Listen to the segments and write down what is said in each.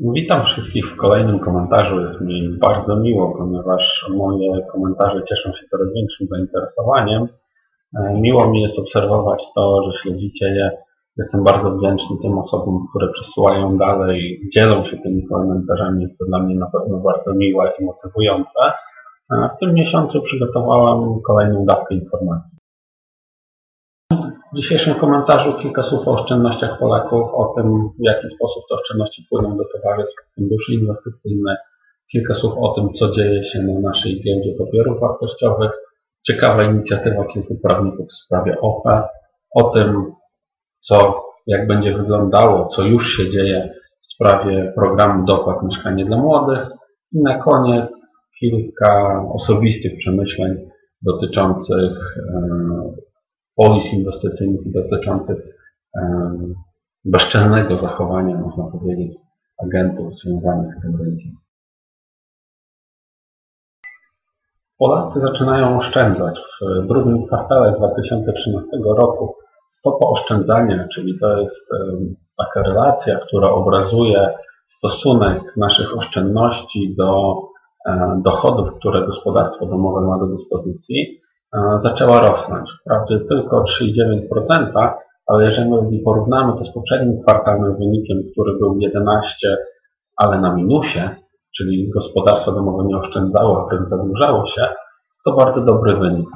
Witam wszystkich w kolejnym komentarzu. Jest mi bardzo miło, ponieważ moje komentarze cieszą się coraz większym zainteresowaniem. E, Miło mi jest obserwować to, że śledzicie je. Jestem bardzo wdzięczny tym osobom, które przesyłają dalej, dzielą się tymi komentarzami. Jest to dla mnie na pewno bardzo miłe i motywujące. E, W tym miesiącu przygotowałam kolejną dawkę informacji. W dzisiejszym komentarzu kilka słów o oszczędnościach Polaków, o tym w jaki sposób te oszczędności płyną do towarzystw, funduszy inwestycyjnych, kilka słów o tym, co dzieje się na naszej giełdzie papierów wartościowych, ciekawa inicjatywa kilku prawników w sprawie OFE, o tym, co, jak będzie wyglądało, co już się dzieje w sprawie programu dopłat Mieszkanie dla Młodych. I na koniec kilka osobistych przemyśleń dotyczących polis inwestycyjnych i dotyczących bezczelnego zachowania, można powiedzieć, agentów związanych z tym rynkiem. Polacy zaczynają oszczędzać. W drugim kwartale 2013 roku stopa oszczędzania, czyli to jest taka relacja, która obrazuje stosunek naszych oszczędności do dochodów, które gospodarstwo domowe ma do dyspozycji, zaczęła rosnąć. Wprawdzie tylko 3,9%, ale jeżeli porównamy to z poprzednim kwartalnym wynikiem, który był 11, ale na minusie, czyli gospodarstwo domowe nie oszczędzało, a wręcz zadłużało się, to bardzo dobry wynik.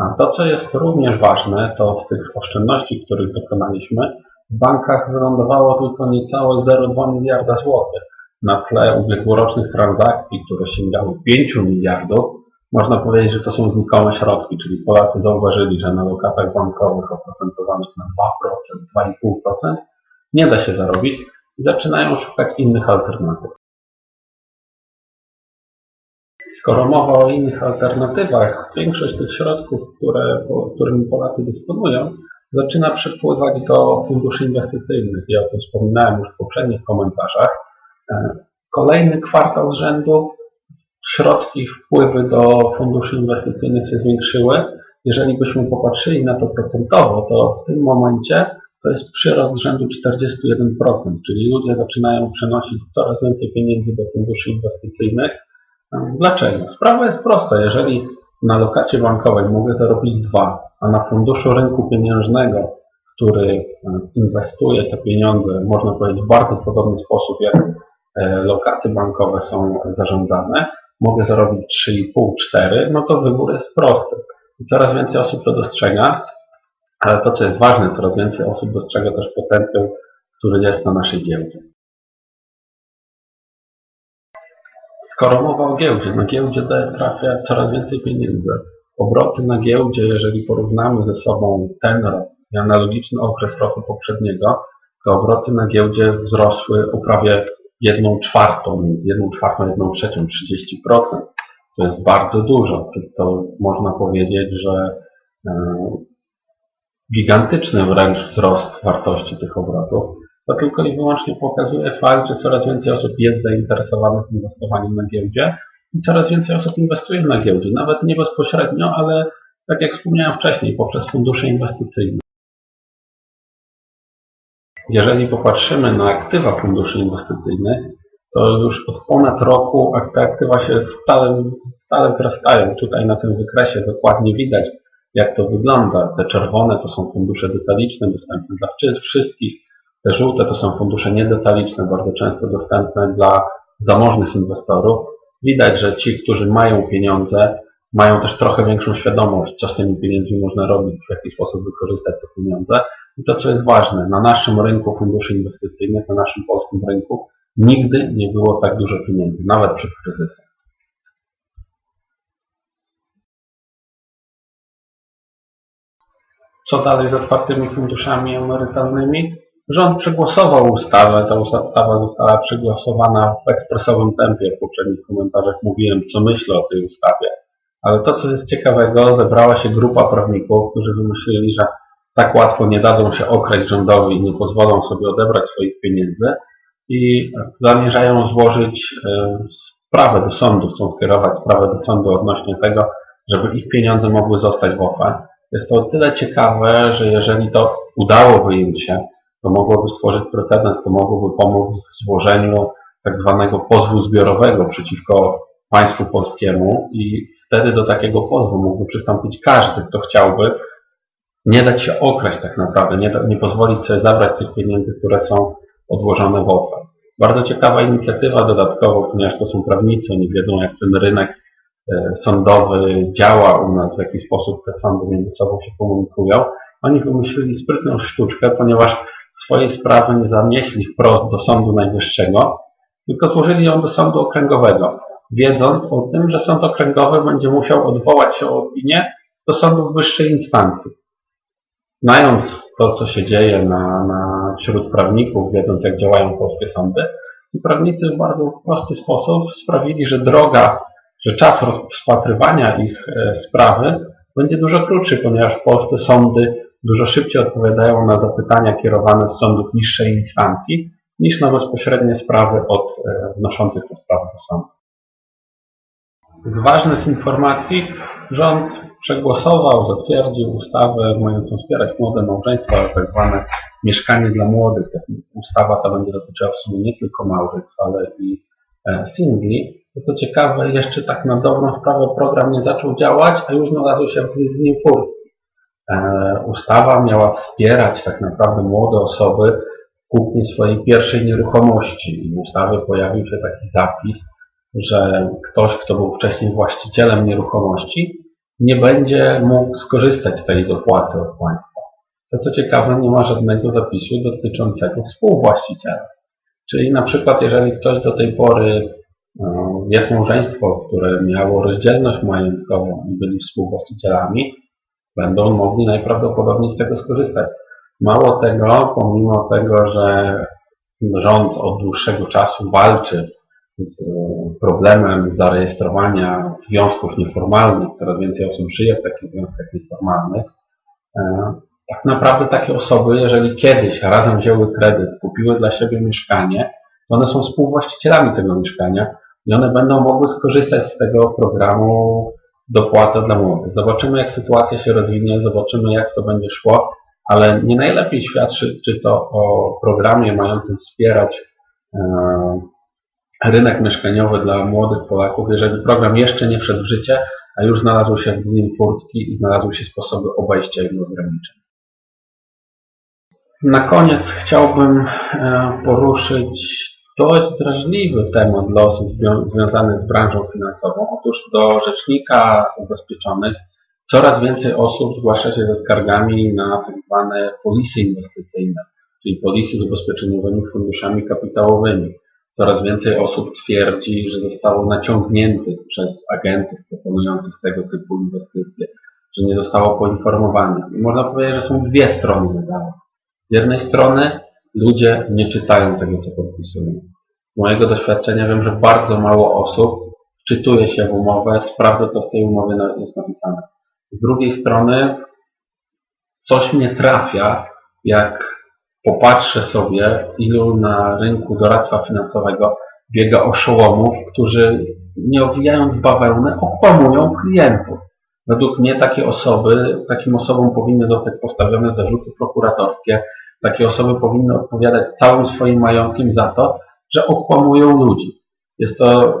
A to, co jest również ważne, to z tych oszczędności, których dokonaliśmy, w bankach wylądowało tylko niecałe 0,2 miliarda złotych. Na tle ubiegłorocznych transakcji, które sięgały 5 miliardów, można powiedzieć, że to są znikome środki, czyli Polacy zauważyli, że na lokatach bankowych oprocentowanych na 2%, 2,5% nie da się zarobić i zaczynają szukać innych alternatyw. Skoro mowa o innych alternatywach, większość tych środków, które, którymi Polacy dysponują, zaczyna przepływać do funduszy inwestycyjnych. Ja o tym wspominałem już w poprzednich komentarzach. E, Kolejny kwartał z rzędu środki, wpływy do funduszy inwestycyjnych się zwiększyły. Jeżeli byśmy popatrzyli na to procentowo, to w tym momencie to jest przyrost rzędu 41%, czyli ludzie zaczynają przenosić coraz więcej pieniędzy do funduszy inwestycyjnych. Dlaczego? Sprawa jest prosta. Jeżeli na lokacie bankowej mogę zarobić 2, a na funduszu rynku pieniężnego, który inwestuje te pieniądze, można powiedzieć, w bardzo podobny sposób, jak e, lokaty bankowe są zarządzane, mogę zarobić 3,5-4, no to wybór jest prosty. I coraz więcej osób to dostrzega, ale to, co jest ważne, coraz więcej osób dostrzega też potencjał, który jest na naszej giełdzie. Skoro mowa o giełdzie, na giełdzie trafia coraz więcej pieniędzy. Obroty na giełdzie, jeżeli porównamy ze sobą ten rok i analogiczny okres roku poprzedniego, to obroty na giełdzie wzrosły o prawie jedną czwartą, między jedną czwartą jedną trzecią, 30%. To jest bardzo dużo. To, to można powiedzieć, że e, gigantyczny wręcz wzrost wartości tych obrotów. To tylko i wyłącznie pokazuje fakt, że coraz więcej osób jest zainteresowanych inwestowaniem na giełdzie i coraz więcej osób inwestuje na giełdzie, nawet nie bezpośrednio, ale tak jak wspomniałem wcześniej, poprzez fundusze inwestycyjne. Jeżeli popatrzymy na aktywa funduszy inwestycyjnych, to już od ponad roku te aktywa się stale, stale wzrastają. Tutaj na tym wykresie dokładnie widać, jak to wygląda. Te czerwone to są fundusze detaliczne, dostępne dla wszystkich. Te żółte to są fundusze niedetaliczne, bardzo często dostępne dla zamożnych inwestorów. Widać, że ci, którzy mają pieniądze, mają też trochę większą świadomość, co z tymi pieniędzmi można robić, w jaki sposób wykorzystać te pieniądze. I to, co jest ważne, na naszym rynku funduszy inwestycyjnych, na naszym polskim rynku, nigdy nie było tak dużo pieniędzy, nawet przed kryzysem. Co dalej z otwartymi funduszami emerytalnymi? Rząd przegłosował ustawę. Ta ustawa została przegłosowana w ekspresowym tempie. W poprzednich komentarzach mówiłem, co myślę o tej ustawie. Ale to, co jest ciekawego, zebrała się grupa prawników, którzy wymyślili, że tak łatwo nie dadzą się okraść rządowi nie pozwolą sobie odebrać swoich pieniędzy i zamierzają złożyć e, sprawę do sądu, chcą skierować sprawę do sądu odnośnie tego, żeby ich pieniądze mogły zostać w OFE. Jest to o tyle ciekawe, że jeżeli to udałoby im się, to mogłoby stworzyć precedens, to mogłoby pomóc w złożeniu tak zwanego pozwu zbiorowego przeciwko państwu polskiemu i wtedy do takiego pozwu mógłby przystąpić każdy, kto chciałby nie dać się okraść tak naprawdę, nie, nie pozwolić sobie zabrać tych pieniędzy, które są odłożone w OFE. Bardzo ciekawa inicjatywa dodatkowo, ponieważ to są prawnicy, oni wiedzą jak ten rynek e, sądowy działa u nas, w jaki sposób te sądy między sobą się komunikują. Oni wymyślili sprytną sztuczkę, ponieważ swojej sprawy nie zanieśli wprost do Sądu Najwyższego, tylko złożyli ją do Sądu Okręgowego, wiedząc o tym, że Sąd Okręgowy będzie musiał odwołać się o opinię do sądów wyższej instancji. Znając to, co się dzieje na, na, wśród prawników, wiedząc jak działają polskie sądy, ci prawnicy w bardzo prosty sposób sprawili, że droga, że czas rozpatrywania ich e, sprawy będzie dużo krótszy, ponieważ polskie sądy dużo szybciej odpowiadają na zapytania kierowane z sądów niższej instancji niż na bezpośrednie sprawy od e, wnoszących te sprawy do sądu. Z ważnych informacji rząd przegłosował, zatwierdził ustawę mającą wspierać młode małżeństwa, tak zwane mieszkanie dla młodych. Ta Ustawa ta będzie dotyczyła w sumie nie tylko małżeństw, ale i e, singli. To co ciekawe, jeszcze tak na dobrą sprawę program nie zaczął działać, a już znalazł się w dniu furtki. E, Ustawa miała wspierać tak naprawdę młode osoby w kupnie swojej pierwszej nieruchomości. I w ustawie pojawił się taki zapis, że ktoś, kto był wcześniej właścicielem nieruchomości, nie będzie mógł skorzystać z tej dopłaty od państwa. To co ciekawe, nie ma żadnego zapisu dotyczącego współwłaściciela. Czyli na przykład, jeżeli ktoś do tej pory e, jest małżeństwo, które miało rozdzielność majątkową i byli współwłaścicielami, będą mogli najprawdopodobniej z tego skorzystać. Mało tego, pomimo tego, że rząd od dłuższego czasu walczy problemem zarejestrowania związków nieformalnych, coraz więcej osób żyje w takich związkach nieformalnych, e, tak naprawdę takie osoby, jeżeli kiedyś razem wzięły kredyt, kupiły dla siebie mieszkanie, to one są współwłaścicielami tego mieszkania i one będą mogły skorzystać z tego programu dopłata dla młodych. Zobaczymy, jak sytuacja się rozwinie, zobaczymy, jak to będzie szło, ale nie najlepiej świadczy czy to o programie mającym wspierać e, rynek mieszkaniowy dla młodych Polaków, jeżeli program jeszcze nie wszedł w życie, a już znalazły się w nim furtki i znalazły się sposoby obejścia jego ograniczeń. Na koniec chciałbym e, poruszyć dość drażliwy temat dla osób zwią- związanych z branżą finansową. Otóż do Rzecznika Ubezpieczonych coraz więcej osób zgłasza się ze skargami na tak zwane polisy inwestycyjne, czyli polisy z ubezpieczeniowymi funduszami kapitałowymi. Coraz więcej osób twierdzi, że zostało naciągniętych przez agentów proponujących tego typu inwestycje, że nie zostało poinformowanych. I można powiedzieć, że są dwie strony medalu. Z jednej strony ludzie nie czytają tego, co podpisują. Z mojego doświadczenia wiem, że bardzo mało osób wczytuje się w umowę, sprawdza, co w tej umowie jest napisane. Z drugiej strony coś mnie trafia, jak popatrzę sobie, ilu na rynku doradztwa finansowego biega oszołomów, którzy nie owijając bawełny, okłamują klientów. Według mnie takie osoby, takim osobom powinny zostać postawione zarzuty prokuratorskie. Takie osoby powinny odpowiadać całym swoim majątkiem za to, że okłamują ludzi. Jest to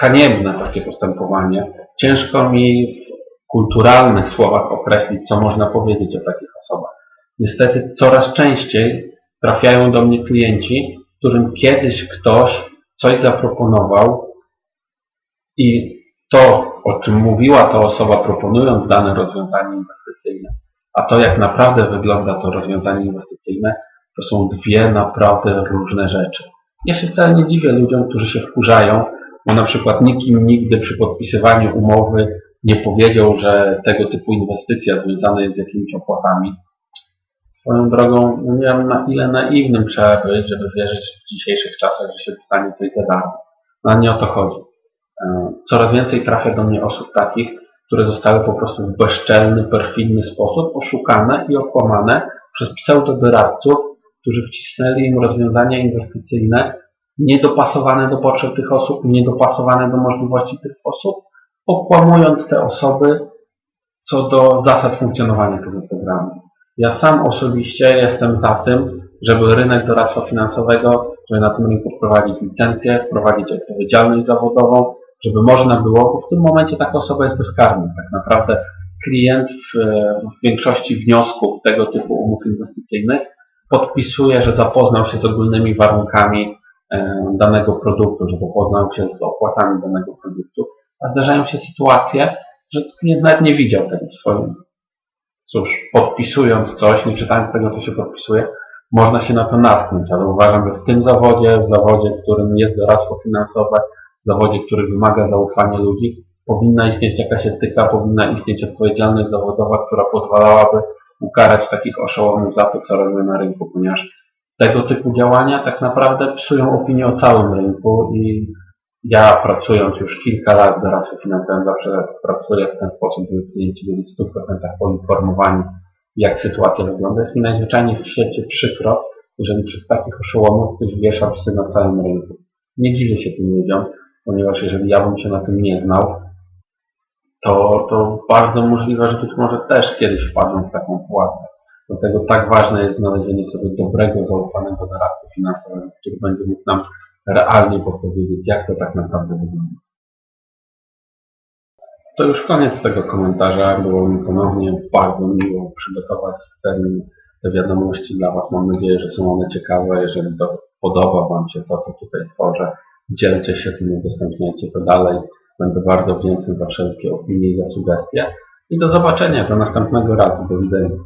haniebne takie postępowanie. Ciężko mi w kulturalnych słowach określić, co można powiedzieć o takich osobach. Niestety coraz częściej trafiają do mnie klienci, którym kiedyś ktoś coś zaproponował i to, o czym mówiła ta osoba proponując dane rozwiązanie inwestycyjne, a to jak naprawdę wygląda to rozwiązanie inwestycyjne, to są dwie naprawdę różne rzeczy. Ja się wcale nie dziwię ludziom, którzy się wkurzają, bo na przykład nikt im nigdy przy podpisywaniu umowy nie powiedział, że tego typu inwestycja związana jest z jakimiś opłatami. Swoją drogą, no nie wiem na ile naiwnym trzeba być, żeby wierzyć w dzisiejszych czasach, że się dostanie coś za darmo. No nie o to chodzi. E, Coraz więcej trafia do mnie osób takich, które zostały po prostu w bezczelny, perfidny sposób oszukane i okłamane przez pseudodoradców, którzy wcisnęli im rozwiązania inwestycyjne niedopasowane do potrzeb tych osób, niedopasowane do możliwości tych osób, okłamując te osoby co do zasad funkcjonowania tego programu. Ja sam osobiście jestem za tym, żeby rynek doradztwa finansowego, żeby na tym rynku wprowadzić licencję, wprowadzić odpowiedzialność zawodową, żeby można było, bo w tym momencie taka osoba jest bezkarna. Tak naprawdę klient w, w większości wniosków tego typu umów inwestycyjnych podpisuje, że zapoznał się z ogólnymi warunkami e, danego produktu, że zapoznał się z opłatami danego produktu, a zdarzają się sytuacje, że klient nawet nie widział tego w swoim. Cóż, podpisując coś, nie czytając tego, co się podpisuje, można się na to natknąć, ale uważam, że w tym zawodzie, w zawodzie, którym jest doradztwo finansowe, w zawodzie, który wymaga zaufania ludzi, powinna istnieć jakaś etyka, powinna istnieć odpowiedzialność zawodowa, która pozwalałaby ukarać takich oszołomów za to, co robią na rynku, ponieważ tego typu działania tak naprawdę psują opinię o całym rynku i ja pracując już kilka lat w doradstwie finansowym zawsze pracuję w ten sposób, żeby klienci byli w 100% poinformowani, jak sytuacja wygląda. Jest mi najzwyczajniej w świecie przykro, jeżeli przez takich oszołomów ktoś wiesza psy na całym rynku. Nie dziwię się tym ludziom, ponieważ jeżeli ja bym się na tym nie znał, to, to bardzo możliwe, że być może też kiedyś wpadną w taką pułapkę. Dlatego tak ważne jest znalezienie sobie dobrego, zaufanego doradcy finansowego, który będzie mógł nam realnie podpowiedzieć, jak to tak naprawdę wygląda. To już koniec tego komentarza. Było mi ponownie bardzo miło przygotować ten, te wiadomości dla Was. Mam nadzieję, że są one ciekawe. Jeżeli to podoba Wam się to, co tutaj tworzę, dzielcie się tym, udostępniajcie to dalej. Będę bardzo wdzięczny za wszelkie opinie i za sugestie. I do zobaczenia do następnego razu. Do widzenia.